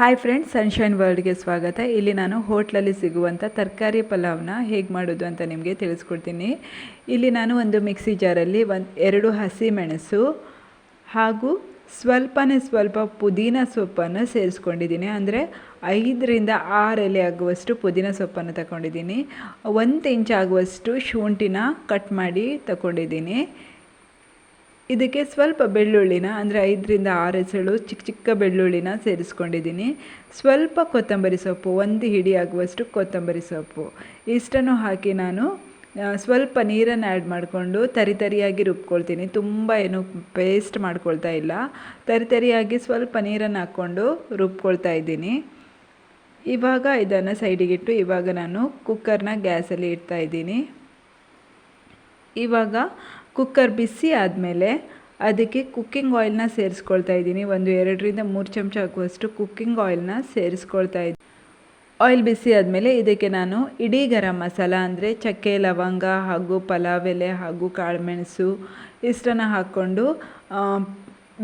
Hi friends sunshine ವರ್ಲ್ಡ್ಗೆ ಸ್ವಾಗತ. ಇಲ್ಲಿ ನಾನು ಹೋಟ್ಲಲ್ಲಿ ಸಿಗುವಂಥ ತರಕಾರಿ ಪಲಾವ್ನ ಹೇಗೆ ಮಾಡೋದು ಅಂತ ನಿಮಗೆ ತಿಳಿಸ್ಕೊಡ್ತೀನಿ. ಇಲ್ಲಿ ನಾನು ಒಂದು ಮಿಕ್ಸಿ ಜಾರಲ್ಲಿ ಒಂದು ಎರಡು ಹಸಿ ಮೆಣಸು ಹಾಗೂ ಸ್ವಲ್ಪನೇ ಸ್ವಲ್ಪ ಪುದೀನ ಸೊಪ್ಪನ್ನು ಸೇರಿಸ್ಕೊಂಡಿದ್ದೀನಿ. ಅಂದರೆ ಐದರಿಂದ ಆರು ಎಲೆ ಆಗುವಷ್ಟು ಪುದೀನ ಸೊಪ್ಪನ್ನು ತಗೊಂಡಿದ್ದೀನಿ. ಒಂದು ಇಂಚ್ ಆಗುವಷ್ಟು ಶುಂಠಿನ ಕಟ್ ಮಾಡಿ ತಗೊಂಡಿದ್ದೀನಿ. ಇದಕ್ಕೆ ಸ್ವಲ್ಪ ಬೆಳ್ಳುಳ್ಳಿನ, ಅಂದರೆ ಐದರಿಂದ ಆರು ಎಸಳು ಚಿಕ್ಕ ಚಿಕ್ಕ ಬೆಳ್ಳುಳ್ಳಿನ ಸೇರಿಸ್ಕೊಂಡಿದ್ದೀನಿ. ಸ್ವಲ್ಪ ಕೊತ್ತಂಬರಿ ಸೊಪ್ಪು, ಒಂದು ಹಿಡಿ ಆಗುವಷ್ಟು ಕೊತ್ತಂಬರಿ ಸೊಪ್ಪು. ಇಷ್ಟನ್ನು ಹಾಕಿ ನಾನು ಸ್ವಲ್ಪ ನೀರನ್ನು ಆ್ಯಡ್ ಮಾಡಿಕೊಂಡು ತರಿ ತರಿಯಾಗಿ ರುಬ್ಕೊಳ್ತೀನಿ. ತುಂಬ ಏನು ಪೇಸ್ಟ್ ಮಾಡ್ಕೊಳ್ತಾ ಇಲ್ಲ. ತರಿ ತರಿಯಾಗಿ ಸ್ವಲ್ಪ ನೀರನ್ನು ಹಾಕ್ಕೊಂಡು ರುಬ್ಕೊಳ್ತಾ ಇದ್ದೀನಿ. ಇವಾಗ ಇದನ್ನು ಸೈಡಿಗಿಟ್ಟು ಇವಾಗ ನಾನು ಕುಕ್ಕರ್ನ ಗ್ಯಾಸಲ್ಲಿ ಇಡ್ತಾ ಇದ್ದೀನಿ. ಇವಾಗ ಕುಕ್ಕರ್ ಬಿಸಿ ಆದಮೇಲೆ ಅದಕ್ಕೆ ಕುಕ್ಕಿಂಗ್ ಆಯಿಲ್ನ ಸೇರಿಸ್ಕೊಳ್ತಾ ಇದ್ದೀನಿ. ಒಂದು ಎರಡರಿಂದ ಮೂರು ಚಮಚ ಹಾಕುವಷ್ಟು ಕುಕ್ಕಿಂಗ್ ಆಯಿಲ್ನ ಸೇರಿಸ್ಕೊಳ್ತಾ ಇದ್ದೀನಿ ಆಯಿಲ್ ಬಿಸಿ ಆದಮೇಲೆ ಇದಕ್ಕೆ ನಾನು ಇಡೀ ಗರಂ ಮಸಾಲ ಅಂದರೆ ಚಕ್ಕೆ, ಲವಂಗ ಹಾಗೂ ಪಲಾವ್ ಎಲೆ ಹಾಗೂ ಕಾಳುಮೆಣಸು ಇಷ್ಟನ್ನು ಹಾಕ್ಕೊಂಡು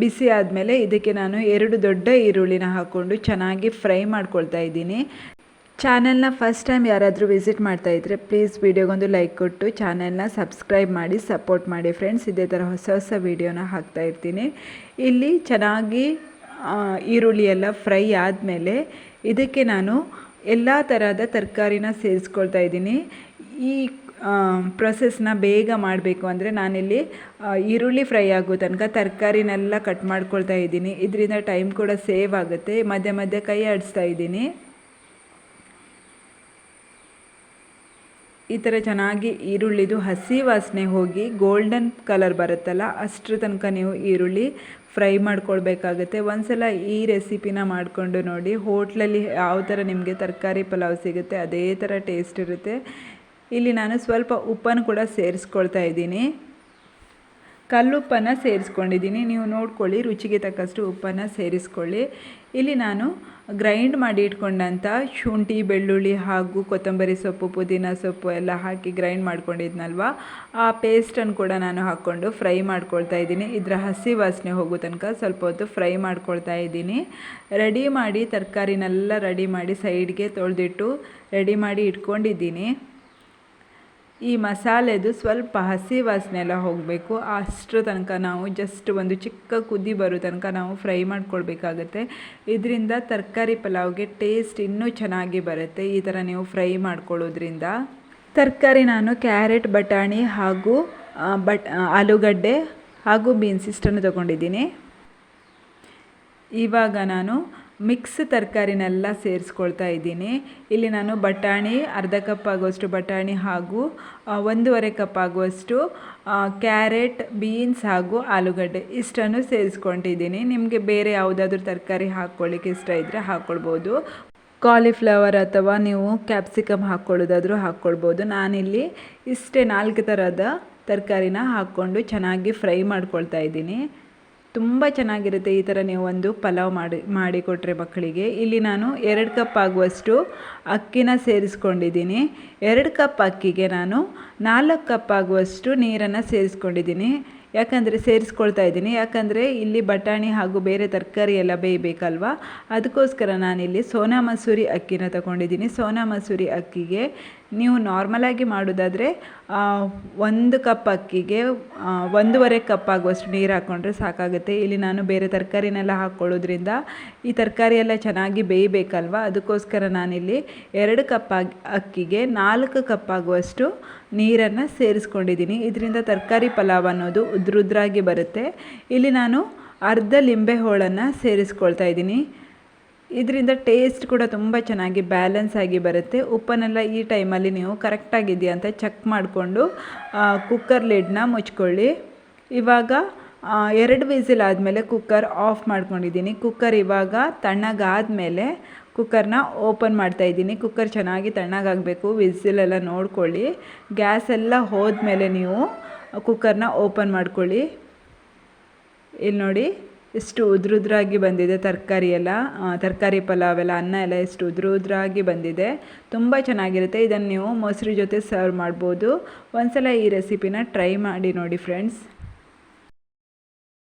ಬಿಸಿ ಆದಮೇಲೆ ಇದಕ್ಕೆ ನಾನು ಎರಡು ದೊಡ್ಡ ಈರುಳ್ಳಿನ ಹಾಕ್ಕೊಂಡು ಚೆನ್ನಾಗಿ ಫ್ರೈ ಮಾಡ್ಕೊಳ್ತಾ ಇದ್ದೀನಿ. ಚಾನೆಲ್ನ ಫಸ್ಟ್ ಟೈಮ್ ಯಾರಾದರೂ ವಿಸಿಟ್ ಮಾಡ್ತಾ ಇದ್ದರೆ ಪ್ಲೀಸ್ ವಿಡಿಯೋಗೊಂದು ಲೈಕ್ ಕೊಟ್ಟು ಚಾನೆಲ್ನ ಸಬ್ಸ್ಕ್ರೈಬ್ ಮಾಡಿ ಸಪೋರ್ಟ್ ಮಾಡಿ ಫ್ರೆಂಡ್ಸ್ ಇದೇ ಥರ ಹೊಸ ಹೊಸ ವೀಡಿಯೋನ ಹಾಕ್ತಾ ಇರ್ತೀನಿ. ಇಲ್ಲಿ ಚೆನ್ನಾಗಿ ಈರುಳ್ಳಿ ಎಲ್ಲ ಫ್ರೈ ಆದಮೇಲೆ ಇದಕ್ಕೆ ನಾನು ಎಲ್ಲ ಥರದ ತರಕಾರಿನ ಸೇರಿಸ್ಕೊಳ್ತಾ ಇದ್ದೀನಿ. ಈ ಪ್ರೊಸೆಸ್ನ ಬೇಗ ಮಾಡಬೇಕು ಅಂದರೆ ನಾನಿಲ್ಲಿ ಈರುಳ್ಳಿ ಫ್ರೈ ಆಗೋ ತನಕ ತರಕಾರಿನೆಲ್ಲ ಕಟ್ ಮಾಡ್ಕೊಳ್ತಾ ಇದ್ದೀನಿ. ಇದರಿಂದ ಟೈಮ್ ಕೂಡ ಸೇವ್ ಆಗುತ್ತೆ. ಮಧ್ಯೆ ಮಧ್ಯೆ ಕೈ ಆಡಿಸ್ತಾ ಇದ್ದೀನಿ. ಈ ಥರ ಚೆನ್ನಾಗಿ ಈರುಳ್ಳಿದು ಹಸಿ ವಾಸನೆ ಹೋಗಿ ಗೋಲ್ಡನ್ ಕಲರ್ ಬರುತ್ತಲ್ಲ, ಅಷ್ಟರ ತನಕ ನೀವು ಈರುಳ್ಳಿ ಫ್ರೈ ಮಾಡ್ಕೊಳ್ಬೇಕಾಗತ್ತೆ. ಒಂದ್ಸಲ ಈ ರೆಸಿಪಿನ ಮಾಡಿಕೊಂಡು ನೋಡಿ, ಹೋಟ್ಲಲ್ಲಿ ಯಾವ ಥರ ನಿಮಗೆ ತರಕಾರಿ ಪಲಾವ್ ಸಿಗುತ್ತೆ, ಅದೇ ಥರ ಟೇಸ್ಟ್ ಇರುತ್ತೆ. ಇಲ್ಲಿ ನಾನು ಸ್ವಲ್ಪ ಉಪ್ಪನ್ನು ಕೂಡ ಸೇರಿಸ್ಕೊಳ್ತಾ ಇದ್ದೀನಿ. ಕಲ್ಲುಪ್ಪನ್ನು ಸೇರಿಸ್ಕೊಂಡಿದ್ದೀನಿ. ನೀವು ನೋಡ್ಕೊಳ್ಳಿ, ರುಚಿಗೆ ತಕ್ಕಷ್ಟು ಉಪ್ಪನ್ನು ಸೇರಿಸ್ಕೊಳ್ಳಿ. ಇಲ್ಲಿ ನಾನು ಗ್ರೈಂಡ್ ಮಾಡಿ ಇಟ್ಕೊಂಡಂಥ ಶುಂಠಿ, ಬೆಳ್ಳುಳ್ಳಿ ಹಾಗೂ ಕೊತ್ತಂಬರಿ ಸೊಪ್ಪು, ಪುದೀನ ಸೊಪ್ಪು ಎಲ್ಲ ಹಾಕಿ ಗ್ರೈಂಡ್ ಮಾಡ್ಕೊಂಡಿದ್ನಲ್ವ? ಆ ಪೇಸ್ಟನ್ನು ಕೂಡ ನಾನು ಹಾಕ್ಕೊಂಡು ಫ್ರೈ ಮಾಡ್ಕೊಳ್ತಾ ಇದ್ದೀನಿ. ಇದರ ಹಸಿ ವಾಸನೆ ಹೋಗೋ ತನಕ ಸ್ವಲ್ಪ ಹೊತ್ತು ಫ್ರೈ ಮಾಡ್ಕೊಳ್ತಾ ಇದ್ದೀನಿ. ರೆಡಿ ಮಾಡಿ, ತರಕಾರಿನೆಲ್ಲ ರೆಡಿ ಮಾಡಿ ಸೈಡ್ಗೆ ತೊಳೆದಿಟ್ಟು ರೆಡಿ ಮಾಡಿ ಇಟ್ಕೊಂಡಿದ್ದೀನಿ. ಈ ಮಸಾಲೆದು ಸ್ವಲ್ಪ ಹಸಿ ವಾಸನೆ ಎಲ್ಲ ಹೋಗಬೇಕು. ಅಷ್ಟರ ತನಕ ನಾವು ಜಸ್ಟ್ ಒಂದು ಚಿಕ್ಕ ಕುದಿ ಬರೋ ತನಕ ನಾವು ಫ್ರೈ ಮಾಡ್ಕೊಳ್ಬೇಕಾಗತ್ತೆ. ಇದರಿಂದ ತರಕಾರಿ ಪಲಾವ್ಗೆ ಟೇಸ್ಟ್ ಇನ್ನೂ ಚೆನ್ನಾಗಿ ಬರುತ್ತೆ ಈ ಥರ ನೀವು ಫ್ರೈ ಮಾಡ್ಕೊಳ್ಳೋದ್ರಿಂದ. ತರಕಾರಿ ನಾನು ಕ್ಯಾರೆಟ್, ಬಟಾಣಿ ಹಾಗೂ ಬಟ್ ಆಲೂಗಡ್ಡೆ ಹಾಗೂ ಬೀನ್ಸ್ ಇಷ್ಟನ್ನು ತೊಗೊಂಡಿದ್ದೀನಿ. ಇವಾಗ ನಾನು ಮಿಕ್ಸ್ ತರಕಾರಿನೆಲ್ಲ ಸೇರಿಸ್ಕೊಳ್ತಾ ಇದ್ದೀನಿ. ಇಲ್ಲಿ ನಾನು ಬಟಾಣಿ, ಅರ್ಧ ಕಪ್ ಆಗುವಷ್ಟು ಬಟಾಣಿ ಹಾಗೂ ಒಂದೂವರೆ ಕಪ್ ಆಗುವಷ್ಟು ಕ್ಯಾರೆಟ್, ಬೀನ್ಸ್ ಹಾಗೂ ಆಲೂಗಡ್ಡೆ ಇಷ್ಟನ್ನು ಸೇರಿಸ್ಕೊಂಡಿದ್ದೀನಿ. ನಿಮಗೆ ಬೇರೆ ಯಾವುದಾದ್ರೂ ತರಕಾರಿ ಹಾಕ್ಕೊಳ್ಳಿಕ್ಕೆ ಇಷ್ಟ ಇದ್ದರೆ ಹಾಕ್ಕೊಳ್ಬೋದು. ಕಾಲಿಫ್ಲವರ್ ಅಥವಾ ನೀವು ಕ್ಯಾಪ್ಸಿಕಮ್ ಹಾಕ್ಕೊಳ್ಳೋದಾದರೂ ಹಾಕ್ಕೊಳ್ಬೋದು. ನಾನಿಲ್ಲಿ ಇಷ್ಟೇ ನಾಲ್ಕು ಥರದ ತರಕಾರಿನ ಹಾಕ್ಕೊಂಡು ಚೆನ್ನಾಗಿ ಫ್ರೈ ಮಾಡ್ಕೊಳ್ತಾ ಇದ್ದೀನಿ. ತುಂಬ ಚೆನ್ನಾಗಿರುತ್ತೆ ಈ ಥರ ನೀವು ಒಂದು ಪಲಾವ್ ಮಾಡಿ ಮಾಡಿಕೊಟ್ರೆ ಮಕ್ಕಳಿಗೆ. ಇಲ್ಲಿ ನಾನು ಎರಡು ಕಪ್ ಆಗುವಷ್ಟು ಅಕ್ಕಿನ ಸೇರಿಸ್ಕೊಂಡಿದ್ದೀನಿ. ಎರಡು ಕಪ್ ಅಕ್ಕಿಗೆ ನಾನು ನಾಲ್ಕು ಕಪ್ ಆಗುವಷ್ಟು ನೀರನ್ನು ಸೇರಿಸ್ಕೊಂಡಿದ್ದೀನಿ. ಯಾಕಂದರೆ ಸೇರಿಸ್ಕೊಳ್ತಾ ಇದ್ದೀನಿ. ಯಾಕಂದರೆ ಇಲ್ಲಿ ಬಟಾಣಿ ಹಾಗೂ ಬೇರೆ ತರಕಾರಿ ಎಲ್ಲ ಬೇಯಬೇಕಲ್ವ? ಅದಕ್ಕೋಸ್ಕರ ನಾನಿಲ್ಲಿ ಸೋನಾ ಮಸೂರಿ ಅಕ್ಕಿನ ತಗೊಂಡಿದ್ದೀನಿ. ಸೋನಾ ಮಸೂರಿ ಅಕ್ಕಿಗೆ ನೀವು ನಾರ್ಮಲಾಗಿ ಮಾಡೋದಾದರೆ ಒಂದು ಕಪ್ ಅಕ್ಕಿಗೆ ಒಂದೂವರೆ ಕಪ್ ಆಗುವಷ್ಟು ನೀರು ಹಾಕ್ಕೊಂಡ್ರೆ ಸಾಕಾಗುತ್ತೆ. ಇಲ್ಲಿ ನಾನು ಬೇರೆ ತರಕಾರಿನೆಲ್ಲ ಹಾಕ್ಕೊಳ್ಳೋದ್ರಿಂದ ಈ ತರಕಾರಿ ಎಲ್ಲ ಚೆನ್ನಾಗಿ ಬೇಯಬೇಕಲ್ವ? ಅದಕ್ಕೋಸ್ಕರ ನಾನಿಲ್ಲಿ ಎರಡು ಕಪ್ ಅಕ್ಕಿಗೆ ನಾಲ್ಕು ಕಪ್ ಆಗುವಷ್ಟು ನೀರನ್ನು ಸೇರಿಸ್ಕೊಂಡಿದ್ದೀನಿ. ಇದರಿಂದ ತರಕಾರಿ ಪಲಾವ್ ಅನ್ನೋದು ಉದ್ರುದ್ರಾಗಿ ಬರುತ್ತೆ. ಇಲ್ಲಿ ನಾನು ಅರ್ಧ ಲಿಂಬೆ ಹೋಳನ್ನು ಸೇರಿಸ್ಕೊಳ್ತಾ ಇದ್ದೀನಿ. ಇದರಿಂದ ಟೇಸ್ಟ್ ಕೂಡ ತುಂಬ ಚೆನ್ನಾಗಿ ಬ್ಯಾಲೆನ್ಸ್ ಆಗಿ ಬರುತ್ತೆ. ಉಪ್ಪನ್ನೆಲ್ಲ ಈ ಟೈಮಲ್ಲಿ ನೀವು ಕರೆಕ್ಟಾಗಿದೆಯಾ ಅಂತ ಚೆಕ್ ಮಾಡಿಕೊಂಡು ಕುಕ್ಕರ್ ಲಿಡ್ನ ಮುಚ್ಕೊಳ್ಳಿ. ಇವಾಗ ಎರಡು ವಿಸಿಲ್ ಆದಮೇಲೆ ಕುಕ್ಕರ್ ಆಫ್ ಮಾಡ್ಕೊಂಡಿದ್ದೀನಿ. ಕುಕ್ಕರ್ ಇವಾಗ ತಣ್ಣಗಾದಮೇಲೆ ಕುಕ್ಕರ್ನ ಓಪನ್ ಮಾಡ್ತಾಯಿದ್ದೀನಿ ಕುಕ್ಕರ್ ಚೆನ್ನಾಗಿ ತಣ್ಣಗಾಗಬೇಕು. ವಿಸಿಲೆಲ್ಲ ನೋಡ್ಕೊಳ್ಳಿ. ಗ್ಯಾಸ್ ಎಲ್ಲ ಹೋದ್ಮೇಲೆ ನೀವು ಕುಕ್ಕರ್ನ ಓಪನ್ ಮಾಡ್ಕೊಳ್ಳಿ. ಇಲ್ಲಿ ನೋಡಿ. ಎಷ್ಟು ಉದ್ರುದ್ರಾಗಿ ಬಂದಿದೆ ತರಕಾರಿ ಎಲ್ಲ. ತರಕಾರಿ ಪಲಾವ್ ಎಲ್ಲ, ಅನ್ನ ಎಲ್ಲ ಎಷ್ಟು ಉದ್ರುದ್ರಾಗಿ ಬಂದಿದೆ. ತುಂಬ ಚೆನ್ನಾಗಿರುತ್ತೆ. ಇದನ್ನು ನೀವು ಮೊಸರು ಜೊತೆ ಸರ್ವ್ ಮಾಡ್ಬೋದು. ಒಂದ್ಸಲ ಈ ರೆಸಿಪಿನ ಟ್ರೈ ಮಾಡಿ ನೋಡಿ ಫ್ರೆಂಡ್ಸ್